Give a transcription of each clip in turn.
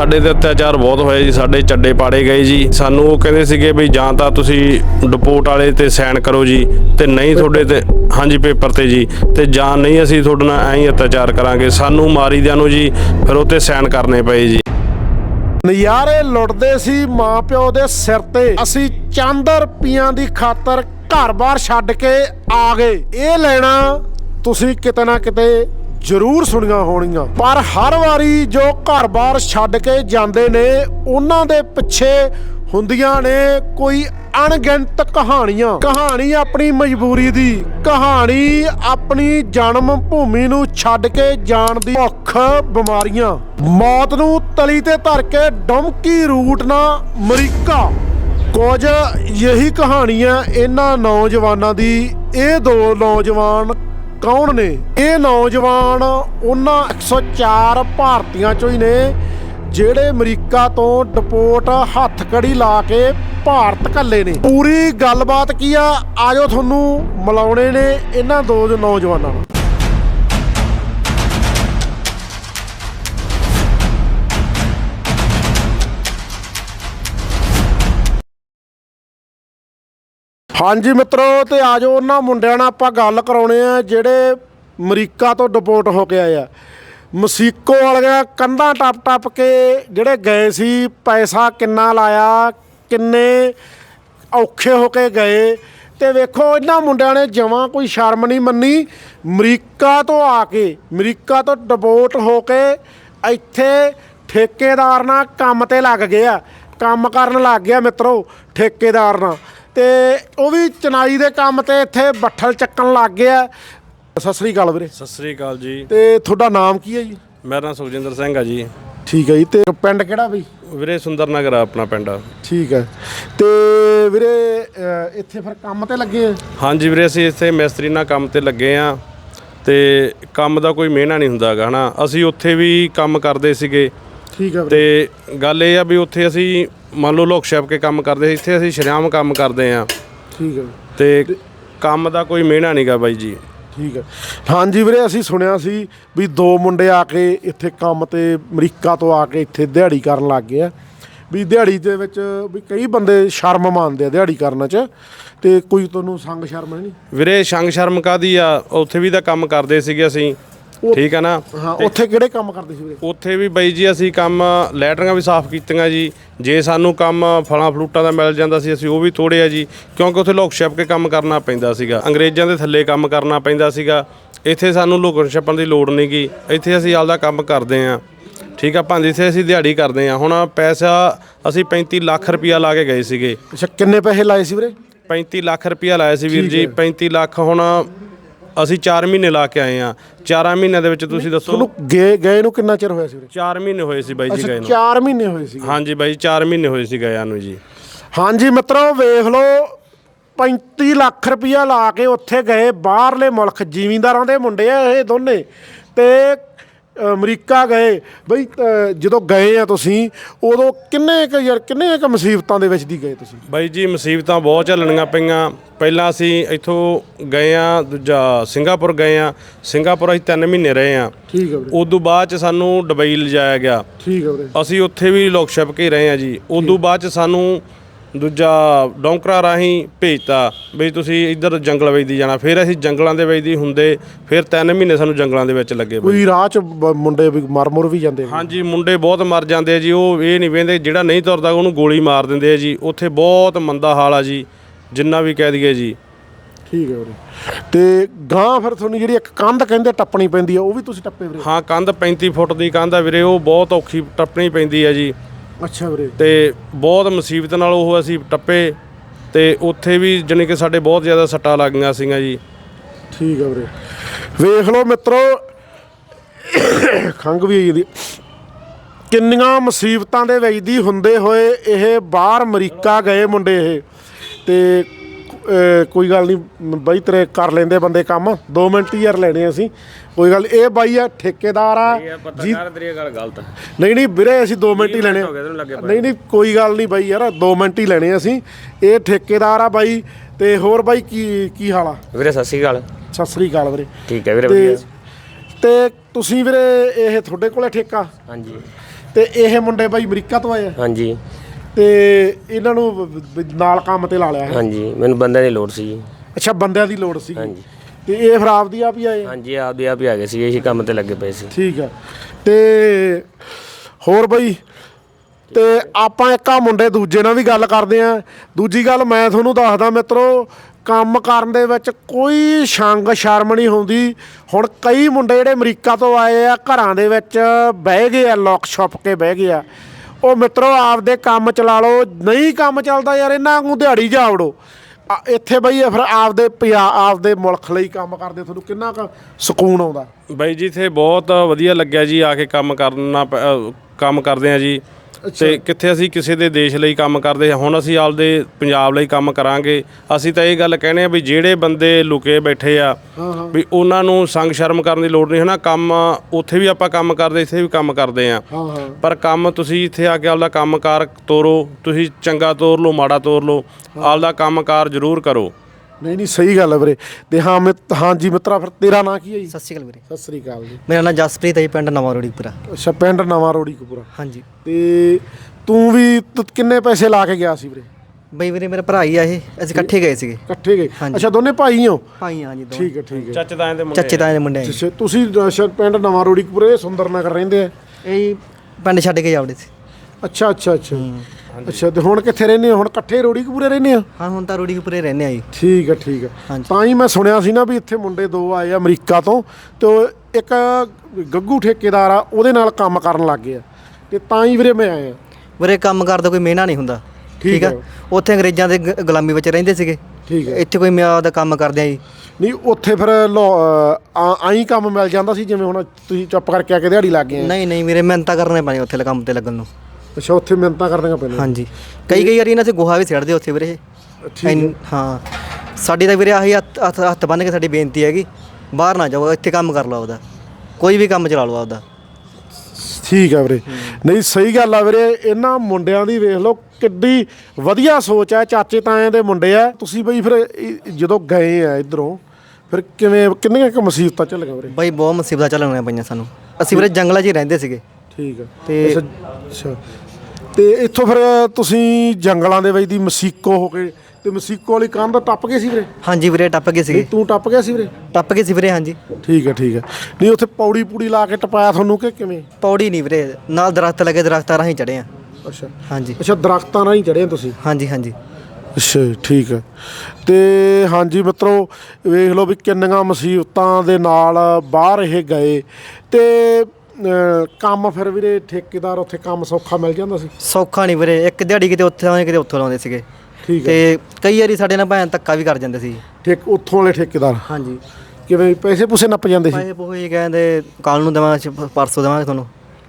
ਸਾਡੇ ਤੇ ਅਤਿਆਚਾਰ ਬਹੁਤ ਹੋਏ ਜੀ, ਸਾਡੇ ਚੱਡੇ ਪਾੜੇ ਗਏ ਜੀ। ਸਾਨੂੰ ਉਹ ਕਹਿੰਦੇ ਸੀਗੇ ਵੀ ਜਾਂ ਤਾਂ ਤੁਸੀਂ ਡਿਪੋਰਟ ਵਾਲੇ ਤੇ ਸਾਈਨ ਕਰੋ ਜੀ ਤੇ ਨਹੀਂ ਤੁਹਾਡੇ ਤੇ, ਹਾਂਜੀ, ਪੇਪਰ ਤੇ ਜੀ। ਤੇ ਜਾਂ ਨਹੀਂ ਅਸੀਂ ਤੁਹਾਡੇ ਨਾਲ ਐਂ ਹੀ ਅਤਿਆਚਾਰ ਕਰਾਂਗੇ। ਸਾਨੂੰ ਮਾਰੀ ਦਿਆਂ ਨੂੰ ਜੀ, ਫਿਰ ਉਹ ਤੇ ਸਾਈਨ ਕਰਨੇ ਪਏ ਜੀ। ਨਜ਼ਾਰੇ ਲੁੱਟਦੇ ਸੀ ਮਾਪਿਓ ਦੇ ਸਿਰ ਤੇ। ਅਸੀਂ ਚੰਦ ਰੁਪਈਆਂ ਦੀ ਖਾਤਰ ਘਰ-ਬਾਰ ਛੱਡ ਕੇ ਆ ਗਏ। ਇਹ ਲੈਣਾ ਤੁਸੀਂ ਕਿਤੇ ਨਾ ਕਿਤੇ ਜ਼ਰੂਰ ਸੁਣੀਆਂ ਹੋਣੀਆਂ। ਪਰ ਹਰ ਵਾਰੀ ਜੋ ਘਰ-ਬਾਰ ਛੱਡ ਕੇ ਜਾਂਦੇ ਨੇ, ਉਹਨਾਂ ਦੇ ਪਿੱਛੇ ਹੁੰਦੀਆਂ ਨੇ ਕੋਈ ਅਣਗਿਣਤ ਕਹਾਣੀਆਂ। ਕਹਾਣੀ ਆਪਣੀ ਮਜਬੂਰੀ ਦੀ, ਕਹਾਣੀ ਆਪਣੀ ਜਨਮ ਭੂਮੀ ਨੂੰ ਛੱਡ ਕੇ ਜਾਣ ਦੀ ਭੁੱਖ, ਬਿਮਾਰੀਆਂ। ਮੌਤ ਨੂੰ ਤਲੀ ਤੇ ਧਰ ਕੇ ਡਮਕੀ ਰੂਟ ਨਾ ਅਮਰੀਕਾ। ਕੁਝ ਯਹੀ ਕਹਾਣੀਆਂ ਇਹਨਾਂ ਨੌਜਵਾਨਾਂ ਦੀ, ਇਹ ਦੋ ਨੌਜਵਾਨ ਕੌਣ ਨੇ? ਇਹ ਨੌਜਵਾਨ ਉਹਨਾਂ 104 ਭਾਰਤੀਆਂ ਚੋਂ ਹੀ ਨੇ, ਜਿਹੜੇ ਅਮਰੀਕਾ ਤੋਂ ਡਿਪੋਰਟ ਹੱਥ ਕੜੀ ਲਾ ਕੇ ਭਾਰਤ ਘੱਲੇ ਨੇ। ਪੂਰੀ ਗੱਲਬਾਤ ਕੀ ਆ? ਆਜੋ ਤੁਹਾਨੂੰ ਮਿਲਾਉਣੇ ਨੇ ਇਹਨਾਂ ਦੋ ਨੌਜਵਾਨਾਂ ਨੂੰ ਹਾਂਜੀ ਮਿੱਤਰੋ ਤੇ ਆਜੋ ਉਹਨਾਂ ਮੁੰਡਿਆਂ ਨਾਲ ਆਪਾਂ ਗੱਲ ਕਰਾਉਣੇ ਆ, ਜਿਹੜੇ ਅਮਰੀਕਾ ਤੋਂ ਡਿਪੋਰਟ ਹੋ ਕੇ ਆਏ ਆ। ਮਸੀਕੋ ਵਾਲੀਆਂ ਕੰਧਾਂ ਟੱਪ ਟੱਪ ਕੇ ਜਿਹੜੇ ਗਏ ਸੀ, ਪੈਸਾ ਕਿੰਨਾ ਲਾਇਆ, ਕਿੰਨੇ ਔਖੇ ਹੋ ਕੇ ਗਏ। ਤੇ ਵੇਖੋ, ਇਹਨਾਂ ਮੁੰਡਿਆਂ ਨੇ ਜਮਾਂ ਕੋਈ ਸ਼ਰਮ ਨਹੀਂ ਮੰਨੀ। ਅਮਰੀਕਾ ਤੋਂ ਆ ਕੇ, ਅਮਰੀਕਾ ਤੋਂ ਡਿਪੋਰਟ ਹੋ ਕੇ ਇੱਥੇ ਠੇਕੇਦਾਰ ਨਾਲ ਕੰਮ ਤੇ ਲੱਗ ਗਿਆ ਕੰਮ ਕਰਨ ਲੱਗ ਗਿਆ ਮਿੱਤਰੋ, ਠੇਕੇਦਾਰ ਨਾਲ। ਤੇ ਉਹ ਵੀ ਚਨਾਈ ਦੇ ਕੰਮ ਤੇ ਇੱਥੇ ਬੱਠਲ ਚੱਕਣ ਲੱਗ ਗਿਆ। ਸਤਿ ਸ੍ਰੀ ਅਕਾਲ ਵੀਰੇ। ਸਤਿ ਸ੍ਰੀ ਅਕਾਲ ਜੀ। ਤੇ ਤੁਹਾਡਾ ਨਾਮ ਕੀ ਹੈ ਜੀ? ਮੇਰਾ ਨਾਮ ਸੁਖਜਿੰਦਰ ਸਿੰਘ ਆ ਜੀ। ਠੀਕ ਹੈ ਜੀ ਤੇ ਪਿੰਡ ਕਿਹੜਾ ਬਈ? ਵੀਰੇ ਸੁੰਦਰ ਨਗਰ ਆ ਆਪਣਾ ਪਿੰਡ। ਠੀਕ ਹੈ। ਤੇ ਵੀਰੇ ਅਹ, ਇੱਥੇ ਫਿਰ ਕੰਮ ਤੇ ਲੱਗੇ ਆ? ਹਾਂਜੀ ਵੀਰੇ ਅਸੀਂ ਇੱਥੇ ਮਿਸਤਰੀ ਨਾਲ ਕੰਮ ਤੇ ਲੱਗੇ ਆ। ਤੇ ਕੰਮ ਦਾ ਕੋਈ ਮਿਹਣਾ ਨਹੀਂ ਹੁੰਦਾਗਾ ਹਨਾ? ਅਸੀਂ ਉੱਥੇ ਵੀ ਕੰਮ ਕਰਦੇ ਸੀਗੇ। ਠੀਕ ਹੈ ਵੀਰੇ। ਤੇ ਗੱਲ ਇਹ ਆ ਵੀ ਉੱਥੇ ਅਸੀਂ ਮੰਨ ਲਓ ਲੋਕ ਛਾਪ ਕੇ ਕੰਮ ਕਰਦੇ ਸੀ ਇੱਥੇ ਅਸੀਂ ਸ਼ਰਿਆਮ ਕੰਮ ਕਰਦੇ ਆ ਠੀਕ ਹੈ। ਤੇ ਕੰਮ ਦਾ ਕੋਈ ਮਿਹਣਾ ਨਹੀਂਗਾ ਬਾਈ ਜੀ। ਠੀਕ ਹੈ। ਹਾਂਜੀ ਵੀਰੇ ਅਸੀਂ ਸੁਣਿਆ ਸੀ ਵੀ ਦੋ ਮੁੰਡੇ ਆ ਕੇ ਇੱਥੇ ਕੰਮ ਤੇ ਅਮਰੀਕਾ ਤੋਂ ਆ ਕੇ ਇੱਥੇ ਦਿਹਾੜੀ ਕਰਨ ਲੱਗ ਗਏ ਆ। ਵੀ ਦਿਹਾੜੀ ਦੇ ਵਿੱਚ ਵੀ ਕਈ ਬੰਦੇ ਸ਼ਰਮ ਮੰਨਦੇ ਆ ਦਿਹਾੜੀ ਕਰਨ 'ਚ। ਤੇ ਕੋਈ ਤੁਹਾਨੂੰ ਸੰਗ ਸ਼ਰਮ ਨਹੀਂ ਵੀਰੇ ਸ਼ੰਗ ਸ਼ਰਮ ਕਾਦੀ ਆ? ਉੱਥੇ ਵੀ ਤਾਂ ਕੰਮ ਕਰਦੇ ਸੀਗੇ ਅਸੀਂ। ਠੀਕ ਆ ਨਾ? ਹਾਂ ਉੱਥੇ ਕਿਹੜੇ ਕੰਮ ਕਰਦੇ ਸੀ ਵੀਰੇ? ਉੱਥੇ ਵੀ ਬਾਈ ਜੀ ਅਸੀਂ ਕੰਮ ਲੈਟਰਿੰਗਾਂ ਵੀ ਸਾਫ਼ ਕੀਤੀਆਂ ਜੀ। ਜੇ ਸਾਨੂੰ ਕੰਮ ਫਲਾਂ ਫਲੂਟਾਂ ਦਾ ਮਿਲ ਜਾਂਦਾ ਸੀ ਅਸੀਂ ਉਹ ਵੀ ਤੋੜਿਆ ਜੀ। ਕਿਉਂਕਿ ਉੱਥੇ ਲੋਕ ਛਪ ਕੇ ਕੰਮ ਕਰਨਾ ਪੈਂਦਾ ਸੀਗਾ। ਅੰਗਰੇਜ਼ਾਂ ਦੇ ਥੱਲੇ ਕੰਮ ਕਰਨਾ ਪੈਂਦਾ ਸੀਗਾ। ਇੱਥੇ ਸਾਨੂੰ ਲੋਕ ਛਪਣ ਦੀ ਲੋੜ ਨਹੀਂ ਗੀ। ਇੱਥੇ ਅਸੀਂ ਆਪਦਾ ਕੰਮ ਕਰਦੇ ਆਂ। ਠੀਕ ਆ ਭਾਂਜੀ ਇੱਥੇ ਅਸੀਂ ਦਿਹਾੜੀ ਕਰਦੇ ਆਂ। ਹੁਣ ਪੈਸਾ ਅਸੀਂ 35 ਲੱਖ ਰੁਪਇਆ ਲਾ ਕੇ ਗਏ ਸੀਗੇ। ਅੱਛਾ ਕਿੰਨੇ ਪੈਸੇ ਲਾਏ ਸੀ ਵੀਰੇ? 35 ਲੱਖ ਰੁਪਇਆ ਲਾਇਆ ਸੀ ਵੀਰ ਜੀ। 35 ਲੱਖ ਹੁਣ ਅਸੀਂ 4 ਮਹੀਨੇ ਲਾ ਕੇ ਆਏ ਆਂ 4 ਮਹੀਨਿਆਂ ਦੇ ਵਿੱਚ ਤੁਸੀਂ ਦੱਸੋ। ਤੁਹਾਨੂੰ ਗਏ ਗਏ ਨੂੰ ਕਿੰਨਾ ਚਿਰ ਹੋਇਆ ਸੀ 4 ਮਹੀਨੇ ਹੋਏ ਸੀ ਬਾਈ ਜੀ ਗਏ ਨੂੰ। 4 ਮਹੀਨੇ ਹੋਏ ਸੀ ਹਾਂਜੀ ਬਾਈ 4 ਮਹੀਨੇ ਹੋਏ ਸੀ ਗਿਆ ਨੂੰ ਜੀ। ਹਾਂਜੀ ਮਿੱਤਰੋ ਵੇਖ ਲਓ 35 ਲੱਖ ਰੁਪਇਆ ਲਾ ਕੇ ਉੱਥੇ ਗਏ ਬਾਹਰਲੇ ਮੁਲਕ ਜ਼ਿਮੀਂਦਾਰਾਂ ਦੇ ਮੁੰਡੇ ਆ ਇਹ ਦੋਨੇ। ਤੇ ਅਮਰੀਕਾ ਗਏ ਬਈ ਅ, ਜਦੋਂ ਗਏ ਆ ਤੁਸੀਂ ਉਦੋਂ ਕਿੰਨੇ ਕੁ ਯਾਰ ਕਿੰਨੇ ਕੁ ਮੁਸੀਬਤਾਂ ਦੇ ਵਿੱਚ ਦੀ ਗਏ ਤੁਸੀਂ? ਬਾਈ ਜੀ ਮੁਸੀਬਤਾਂ ਬਹੁਤ ਝੱਲਣੀਆਂ ਪਈਆਂ। ਪਹਿਲਾਂ ਅਸੀਂ ਇੱਥੋਂ ਗਏ ਆ ਦੂਜਾ ਸਿੰਗਾਪੁਰ ਗਏ ਆ। ਸਿੰਗਾਪੁਰ ਅਸੀਂ 3 ਮਹੀਨੇ ਰਹੇ ਆ। ਠੀਕ ਹੈ ਵੀਰੇ। ਉਦੋਂ ਬਾਅਦ ਚ ਸਾਨੂੰ ਦੁਬਈ ਲਿਜਾਇਆ ਗਿਆ। ਠੀਕ ਹੈ ਵੀਰੇ। ਅਸੀਂ ਉੱਥੇ ਵੀ ਲੋਕ ਛਪ ਕੇ ਰਹੇ ਆ ਜੀ। ਉਦੋਂ ਬਾਅਦ ਚ ਸਾਨੂੰ ਦੂਜਾ ਡੌਂਕਰਾ ਰਾਹੀਂ ਭੇਜਤਾ ਬਈ ਤੁਸੀਂ ਇੱਧਰ ਜੰਗਲ ਵੇਚਦੀ ਜਾਣਾ। ਫਿਰ ਅਸੀਂ ਜੰਗਲਾਂ ਦੇ ਵੇਚਦੀ ਹੁੰਦੇ ਫਿਰ 3 ਮਹੀਨੇ ਸਾਨੂੰ ਜੰਗਲਾਂ ਦੇ ਵਿੱਚ ਲੱਗੇ ਬਾਈ। ਕੋਈ ਰਾਹ ਚ ਬ- ਮੁੰਡੇ ਵੀ ਮਰ ਮੁਰ ਵੀ ਜਾਂਦੇ ਨੇ। ਹਾਂਜੀ ਮੁੰਡੇ ਬਹੁਤ ਮਰ ਜਾਂਦੇ ਆ ਜੀ ਉਹ ਇਹ ਨਹੀਂ ਵੇਂਦੇ ਜਿਹੜਾ ਨਹੀਂ ਤੁਰਦਾ ਉਹਨੂੰ ਗੋਲੀ ਮਾਰ ਦਿੰਦੇ ਆ ਜੀ। ਉੱਥੇ ਬਹੁਤ ਮੰਦਾ ਹਾਲ ਆ ਜੀ ਜਿੰਨਾ ਵੀ ਕਹਿ ਦਈਏ ਜੀ। ਠੀਕ ਹੈ ਵੀਰੇ। ਤੇ ਗਾਂ ਫਿਰ ਤੁਹਾਨੂੰ ਜਿਹੜੀ ਇੱਕ ਕੰਧ ਕਹਿੰਦੇ ਟੱਪਣੀ ਪੈਂਦੀ ਆ ਉਹ ਵੀ ਤੁਸੀਂ ਟੱਪੇ ਵੀਰੇ? ਹਾਂ ਕੰਧ 35 ਫੁੱਟ ਦੀ ਕੰਧ ਆ ਵੀਰੇ ਉਹ ਬਹੁਤ ਔਖੀ ਟੱਪਣੀ ਪੈਂਦੀ ਆ ਜੀ। ਅੱਛਾ ਵੀਰੇ। ਤੇ ਬਹੁਤ ਮੁਸੀਬਤ ਨਾਲ ਉਹ ਅਸੀਂ ਟੱਪੇ ਤੇ ਉੱਥੇ ਵੀ ਜਾਣੀ ਕਿ ਸਾਡੇ ਬਹੁਤ ਜ਼ਿਆਦਾ ਸੱਟਾਂ ਲੱਗੀਆਂ ਸੀਗੀਆਂ ਜੀ। ਠੀਕ ਹੈ ਵੀਰੇ। ਵੇਖ ਲਓ ਮਿੱਤਰੋ ਖੰਗ ਵੀ ਆਈ ਜਾਂਦੀ ਕਿੰਨੀਆਂ ਮੁਸੀਬਤਾਂ ਦੇ ਵਿੱਚ ਦੀ ਹੁੰਦੇ ਹੋਏ ਇਹ ਬਾਹਰ ਅਮਰੀਕਾ ਗਏ ਮੁੰਡੇ ਇਹ। ਤੇ ਅਹ, ਕੋਈ ਗੱਲ ਨਹੀਂ ਬਾਈ ਤੇਰੇ ਕਰ ਲੈਂਦੇ ਬੰਦੇ ਕੰਮ। 2 ਮਿੰਟ ਹੀ ਯਾਰ ਲੈਣੇ ਅਸੀਂ। ਕੋਈ ਗੱਲ ਇਹ ਬਾਈ ਆ ਠੇਕੇਦਾਰ ਆ। ਜੀ ਤੇਰੀ ਗੱਲ ਗਲਤ ਨਹੀਂ ਨਹੀਂ ਵੀਰੇ ਅਸੀਂ 2 ਮਿੰਟ ਹੀ ਲੈਣੇ। ਹੋ ਗਏ ਤੈਨੂੰ ਲੱਗੇ ਨਹੀਂ ਨਹੀਂ ਕੋਈ ਗੱਲ ਨਹੀਂ ਬਾਈ ਯਾਰ 2 ਮਿੰਟ ਹੀ ਲੈਣੇ ਅਸੀਂ। ਇਹ ਠੇਕੇਦਾਰ ਆ ਬਾਈ ਤੇ ਹੋਰ ਬਾਈ ਕੀ ਕੀ ਹਾਲ ਆ? ਵੀਰੇ ਸਤਿ ਸ਼੍ਰੀ ਅਕਾਲ। ਸਤਿ ਸ੍ਰੀ ਅਕਾਲ ਵੀਰੇ। ਠੀਕ ਹੈ ਵੀਰੇ ਤੇ ਵਧੀਆ। ਤੇ ਤੁਸੀਂ ਵੀਰੇ ਇਹ ਤੁਹਾਡੇ ਕੋਲੇ ਠੇਕਾ? ਹਾਂਜੀ। ਤੇ ਇਹ ਮੁੰਡੇ ਬਾਈ ਅਮਰੀਕਾ ਤੋਂ ਆਏ ਆ? ਹਾਂਜੀ। ਤੇ ਇਹਨਾਂ ਨੂੰ ਵ- ਵ- ਨਾਲ ਕੰਮ ਤੇ ਲਾ ਲਿਆ ਹੈ। ਹਾਂਜੀ ਮੈਨੂੰ ਬੰਦਿਆਂ ਦੀ ਲੋੜ ਸੀ ਜੀ ਅੱਛਾ ਬੰਦਿਆਂ ਦੀ ਲੋੜ ਸੀ ਹਾਂਜੀ। ਤੇ ਇਹ ਫਿਰ ਆਪਦੀ ਆਪ ਹੀ ਆਏ? ਹਾਂਜੀ ਆਪ ਦੀ ਆਪ ਹੀ ਆ ਗਏ ਸੀ ਇਹੀ ਕੰਮ ਤੇ ਲੱਗੇ ਪਏ ਸੀ। ਠੀਕ ਆ। ਤੇ ਹੋਰ ਬਈ ਤੇ ਆਪਾਂ ਇੱਕ ਆ ਮੁੰਡੇ ਦੂਜੇ ਨਾਲ ਵੀ ਗੱਲ ਕਰਦੇ ਆ। ਦੂਜੀ ਗੱਲ ਮੈਂ ਤੁਹਾਨੂੰ ਦੱਸਦਾ ਮਿੱਤਰੋ ਕੰਮ ਕਰਨ ਦੇ ਵਿੱਚ ਕੋਈ ਸ਼ੰਗ ਸ਼ਰਮ ਨਹੀਂ ਹੁੰਦੀ। ਹੁਣ ਕਈ ਮੁੰਡੇ ਜਿਹੜੇ ਅਮਰੀਕਾ ਤੋਂ ਆਏ ਆ ਘਰਾਂ ਦੇ ਵਿੱਚ ਬਹਿ ਗਏ ਆ ਲੋਕ ਛੁਪ ਕੇ ਬਹਿ ਗਏ ਆ। ਉਹ ਮਿੱਤਰੋ ਆਪਦੇ ਕੰਮ ਚਲਾ ਲਓ। ਨਹੀਂ ਕੰਮ ਚੱਲਦਾ ਯਾਰ ਇਹਨਾਂ ਨੂੰ ਦਿਹਾੜੀ ਜਾਵੜੋ। ਆ, ਇੱਥੇ ਬਈ ਫਿਰ ਆਪਦੇ ਪੰਜਾਬ ਆਪਦੇ ਮੁਲਕ ਲਈ ਕੰਮ ਕਰਦੇ ਤੁਹਾਨੂੰ ਕਿੰਨਾ ਕੁ ਸਕੂਨ ਆਉਂਦਾ? ਬਾਈ ਜੀ ਇੱਥੇ ਬਹੁਤ ਵਧੀਆ ਲੱਗਿਆ ਜੀ ਆ ਕੇ ਕੰਮ ਕਰਨਾ ਪ- ਕੰਮ ਕਰਦੇ ਆ ਜੀ। ਤੇ ਕਿੱਥੇ ਅਸੀਂ ਕਿਸੇ ਦੇ ਦੇਸ਼ ਲਈ ਕੰਮ ਕਰਦੇ ਹੁਣ ਅਸੀਂ ਆਪਦੇ ਪੰਜਾਬ ਲਈ ਕੰਮ ਕਰਾਂਗੇ। ਅਸੀਂ ਤਾਂ ਇਹ ਗੱਲ ਕਹਿੰਦੇ ਆ ਵੀ ਜਿਹੜੇ ਬੰਦੇ ਲੁਕੇ ਬੈਠੇ ਆ ਵੀ ਉਹਨਾਂ ਨੂੰ ਸੰਗ ਸ਼ਰਮ ਕਰਨ ਦੀ ਲੋੜ ਨਹੀਂ ਹੈ ਨਾ ਕੰਮ ਉੱਥੇ ਵੀ ਆਪਾਂ ਕੰਮ ਕਰਦੇ ਇੱਥੇ ਵੀ ਕੰਮ ਕਰਦੇ ਆ ਪਰ ਕੰਮ ਤੁਸੀਂ ਇੱਥੇ ਆ ਕੇ ਆਪਦਾ ਕੰਮਕਾਰ ਤੋਰੋ ਤੁਸੀਂ ਚੰਗਾ ਤੋਰ ਲਓ ਮਾੜਾ ਤੋਰ ਲਓ ਆਪਦਾ ਕੰਮਕਾਰ ਜ਼ਰੂਰ ਕਰੋ। ਨਹੀਂ ਨਹੀਂ ਸਹੀ ਗੱਲ ਹੈ ਵੀਰੇ। ਤੇ ਹਾਂ ਮੈਂ ਹਾਂਜੀ ਮਿੱਤਰਾ ਫਿਰ ਤੇਰਾ ਨਾਂ ਕੀ ਹੈ ਜੀ? ਸਤਿ ਸ਼੍ਰੀ ਅਕਾਲ ਵੀਰੇ। ਸਤਿ ਸ੍ਰੀ ਅਕਾਲ ਜੀ। ਮੇਰਾ ਨਾਮ ਜਸਪ੍ਰੀਤ ਹੈ ਜੀ, ਪਿੰਡ ਨਵਾਂ ਰੋੜੀਪੁਰਾ। ਅੱਛਾ ਪਿੰਡ ਨਵਾਂ ਰੋੜੀ ਕਪੂਰਾ ਹਾਂਜੀ। ਤੇ ਤੂੰ ਵੀ ਤੂੰ ਕਿੰਨੇ ਪੈਸੇ ਲਾ ਕੇ ਗਿਆ ਸੀ ਵੀਰੇ? ਬਈ ਵੀਰੇ ਮੇਰਾ ਭਰਾ ਹੀ ਆ ਇਹ। ਅਸੀਂ ਇਕੱਠੇ ਗਏ ਸੀਗੇ। ਇਕੱਠੇ ਗਏ? ਹਾਂਜੀ। ਅੱਛਾ ਦੋਨੇ ਭਾਈ ਹੋ ਭਾਈ ਹਾਂ ਜੀ ਦੋ ਠੀਕ ਹੈ ਠੀਕ ਹੈ। ਚੱਚ ਤਾਂ ਦੇ ਮੁੰਡੇ ਚਾਚੇ ਤਾਏ ਦੇ ਮੁੰਡੇ ਆ ਜੀ। ਅੱਛਾ ਤੁਸੀਂ ਅੱਛਾ ਪਿੰਡ ਨਵਾਂ ਰੋੜੀ ਕਪੂਰੇ ਸੁੰਦਰ ਨਗਰ ਰਹਿੰਦੇ ਆ? ਇਹ ਜੀ ਪਿੰਡ ਛੱਡ ਕੇ ਜਾਵੜੇ ਸੀ। ਅੱਛਾ ਅੱਛਾ ਅੱਛਾ। ਅੱਛਾ ਤੇ ਹੁਣ ਕਿੱਥੇ ਰਹਿੰਦੇ ਹੋ? ਹੁਣ ਇਕੱਠੇ ਰੋੜੀ ਕਪੂਰੇ ਰਹਿੰਦੇ ਆ ਹਾਂ ਹੁਣ ਤਾਂ ਰੋੜੀਪੁਰੇ ਰਹਿੰਦੇ ਆ ਜੀ। ਠੀਕ ਹੈ ਠੀਕ ਹਾਂਜੀ। ਤਾਂ ਹੀ ਮੈਂ ਸੁਣਿਆ ਸੀ ਨਾ ਵੀ ਇੱਥੇ ਮੁੰਡੇ ਦੋ ਆਏ ਆ ਅਮਰੀਕਾ ਤੋਂ ਤੇ ਇੱਕ ਗੱਗੂ ਠੇਕੇਦਾਰ ਆ ਉਹਦੇ ਨਾਲ ਕੰਮ ਕਰਨ ਲੱਗ ਗਏ ਆ। ਤੇ ਤਾਂ ਹੀ ਵੀਰੇ ਮੈਂ ਆਇਆ। ਵੀਰੇ ਕੰਮ ਕਰਦਾ ਕੋਈ ਮਿਹਨਾ ਨਹੀਂ ਹੁੰਦਾ। ਠੀਕ ਆ। ਉੱਥੇ ਅੰਗਰੇਜ਼ਾਂ ਦੇ ਗੁਲਾਮੀ ਵਿੱਚ ਰਹਿੰਦੇ ਸੀਗੇ। ਠੀਕ ਹੈ। ਇੱਥੇ ਕੋਈ ਮਿਆਦ ਦਾ ਕੰਮ ਕਰਦੇ ਆ ਜੀ। ਨਹੀਂ ਉੱਥੇ ਫਿਰ ਆਈ ਕੰਮ ਮਿਲ ਜਾਂਦਾ ਸੀ ਜਿਵੇਂ ਹੁਣ ਤੁਸੀਂ ਚੁੱਪ ਕਰਕੇ ਆ ਕੇ ਦਿਹਾੜੀ ਲੱਗ ਗਏ ਆ। ਨਹੀਂ ਨਹੀਂ ਵੀਰੇ ਮਿਹਨਤਾਂ ਕਰਨੇ ਪੈਣੀ ਉੱਥੇ ਕੰਮ ਤੇ ਲੱਗਣ ਨੂੰ। ਅੱਛਾ ਉੱਥੇ ਮਿਹਨਤਾਂ ਕਰਨੀਆਂ ਪੈਂਦੀਆਂ ਹਾਂਜੀ। ਕਈ ਕਈ ਵਾਰੀ ਇਹਨਾਂ ਤੇ ਗੋਹਾ ਵੀ ਛੱਡਦੇ ਉੱਥੇ ਵੀਰੇ। ਠੀਕ ਹੈ। ਸਾਡੀ ਤਾਂ ਵੀਰੇ ਆਹੀ ਹੱਥ ਹੱਥ- ਹੱਥ ਬੰਨ ਕੇ ਸਾਡੀ ਬੇਨਤੀ ਹੈਗੀ। ਬਾਹਰ ਨਾ ਜਾਓ ਇੱਥੇ ਕੰਮ ਕਰ ਲਓ ਆਪਦਾ। ਕੋਈ ਵੀ ਕੰਮ ਚਲਾ ਲਓ ਆਪਦਾ। ਠੀਕ ਆ ਵੀਰੇ। ਨਹੀਂ ਸਹੀ ਗੱਲ ਆ ਵੀਰੇ। ਇਹਨਾਂ ਮੁੰਡਿਆਂ ਦੀ ਵੇਖ ਲਓ ਕਿੱਡੀ ਵਧੀਆ ਸੋਚ ਆ ਚਾਚੇ ਤਾਇਆਂ ਦੇ ਮੁੰਡੇ ਆ। ਤੁਸੀਂ ਬਈ ਫਿਰ ਇਹ- ਜਦੋਂ ਗਏ ਆ ਇਧਰੋਂ ਫਿਰ ਕਿਵੇਂ ਕਿੰਨੀਆਂ ਕੁ ਮੁਸੀਬਤਾਂ ਝੱਲੀਆਂ ਵੀਰੇ? ਬਾਈ ਬਹੁਤ ਮੁਸੀਬਤਾਂ ਚੱਲਣੀਆਂ ਪਈਆਂ ਸਾਨੂੰ। ਅਸੀਂ ਵੀਰੇ ਜੰਗਲਾਂ 'ਚ ਹੀ ਰਹਿੰਦੇ ਸੀਗੇ। ਠੀਕ ਆ ਤੇ- ਅੱਛਾ ਅੱਛਾ। ਤੇ ਇੱਥੋਂ ਫਿਰ ਤੁਸੀਂ ਜੰਗਲਾਂ ਦੇ ਵਿੱਚ ਦੀ ਮਸੀਕੋ ਹੋ ਕੇ ਤੇ ਮਸੀਕੋ ਵਾਲੀ ਕੰਧ ਟੱਪ ਗਏ ਸੀ ਵੀਰੇ? ਹਾਂਜੀ ਵੀਰੇ ਟੱਪ ਗਏ ਸੀਗੇ। ਤੂੰ ਟੱਪ ਗਿਆ ਸੀ ਵੀਰੇ? ਟੱਪ ਗਏ ਸੀ ਵੀਰੇ ਹਾਂਜੀ। ਠੀਕ ਹੈ ਠੀਕ ਹੈ। ਨਹੀਂ ਉੱਥੇ ਪੌੜੀ ਪੂੜੀ ਲਾ ਕੇ ਟਪਾਇਆ ਤੁਹਾਨੂੰ ਕਿ ਕਿਵੇਂ? ਪੌੜੀ ਨਹੀਂ ਵੀਰੇ ਨਾਲ ਦਰਖਤ ਲੱਗੇ ਦਰਖਤਾਂ ਰਾਹੀਂ ਚੜੇ ਆ। ਅੱਛਾ। ਹਾਂਜੀ। ਅੱਛਾ ਦਰਖਤਾਂ ਨਾਲ ਹੀ ਚੜ੍ਹੇ ਤੁਸੀਂ? ਹਾਂਜੀ ਹਾਂਜੀ। ਅੱਛਾ ਠੀਕ ਹੈ। ਤੇ ਹਾਂਜੀ ਮਿੱਤਰੋ ਵੇਖ ਲਓ ਵੀ ਕਿੰਨੀਆਂ ਮੁਸੀਬਤਾਂ ਦੇ ਨਾਲ ਬਾਹਰ ਇਹ ਗਏ। ਤੇ ਕੰਮ ਫਿਰ ਵੀਰੇ ਠੇਕੇਦਾਰ ਉੱਥੇ ਕੰਮ ਸੌਖਾ ਮਿਲ ਜਾਂਦਾ ਸੀ। ਸੌਖਾ ਨਹੀਂ ਵੀਰੇ ਇੱਕ ਦਿਹਾੜੀ ਕਿਤੇ ਉੱਥੇ ਲਾਉਂਦੇ ਕਿਤੇ ਉੱਥੋਂ ਲਾਉਂਦੇ ਸੀਗੇ। ਠੀਕ ਹੈ। ਤੇ ਕਈ ਵਾਰੀ ਸਾਡੇ ਨਾਲ ਭੈਣ ਧੱਕਾ ਵੀ ਕਰ ਜਾਂਦੇ ਸੀ। ਠੇਕ ਉੱਥੋਂ ਵਾਲੇ ਠੇਕੇਦਾਰ? ਹਾਂਜੀ। ਕਿਵੇਂ ਪੈਸੇ ਪੂਸੇ ਨੱਪ ਜਾਂਦੇ ਸੀ? ਪੈਸੇ ਪੋਹੇ ਕਹਿੰਦੇ ਕੱਲ ਨੂੰ ਦੇਵਾਂਗੇ ਪਰਸੋਂ ਦੇਵਾਂਗੇ ਤੁਹਾਨੂੰ।